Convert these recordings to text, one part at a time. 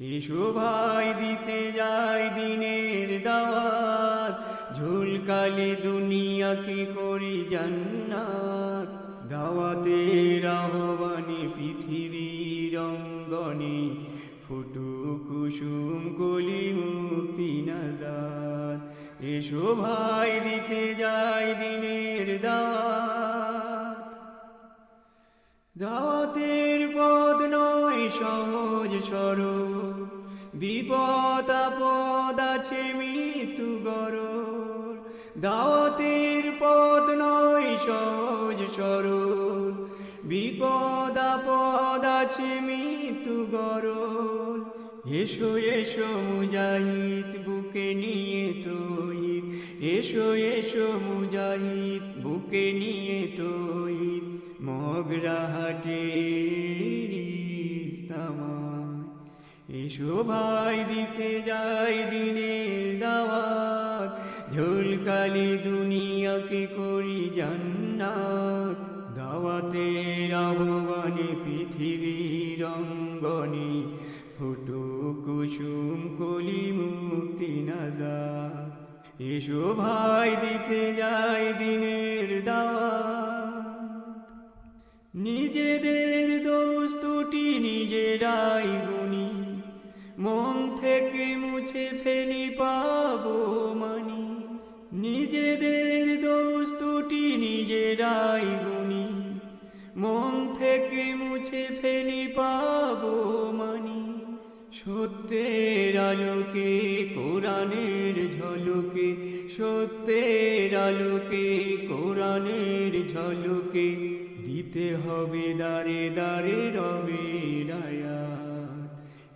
এসো ভাই, দিতে যাই দিনের দাওয়াত। ঝুলকালে দুনিয়াকে করি জান্নাত। দাওয়াতের আহ্বানে পৃথিবীর অঙ্গনে ফুটু কুসুম কলি মুক্তি নাজাদ এসো ভাই, দিতে যাই দিনের দাওয়াত। দাওয়াতের পদ নয় সহজ সরল। বিপদ আপদ আছে, মৃত্যু গরল। দাওয়াতের পদ নয়, সহজ সরল। বিপদ আপদ আছে, মৃত্যু গরল। এসো এসো মুজাহিদ, বুকে নিয়ে তহিদ এসো এসো মুজাহিদ, বুকে নিয়ে তহিদ মগরা হাটে এসো ভাই, দিতে যাই দিনের দাওয়াত। ঝুলকালি দুনিয়াকে করি জান্নাত। দাওয়াতের আহ্বানে পৃথিবীর অঙ্গনে ফুটো কুসুম কলি মুক্তি নাজা এসো ভাই, দিতে যাই দিনের দাওয়াত। নিজেদের মুছে ফেলি পাবো মানি। নিজেদের দোষ ত্রুটি নিজেরাই গুনি। মন থেকে মুছে ফেলি পাবো মানি। সত্যের আলোকে, কোরআনের ঝলকে, সত্যের আলোকে, কোরআনের ঝলকে দিতে হবে দাঁড়ে দাঁড়ে রবে রায়াত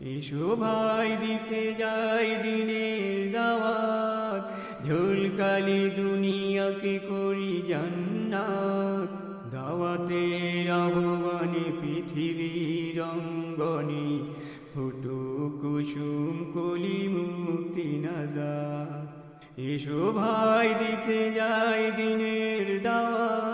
এসো ভাই, দিতে যাই দিনের দাওয়াত। ঝুলকালি দুনিয়াকে করি জান্নাত। দাওয়াতের আহ্বানে পৃথিবীর অঙ্গনে ফুটো কুসুম কলি মুক্তি নাজাত। এসো ভাই, দিতে যাই দিনের দাওয়াত।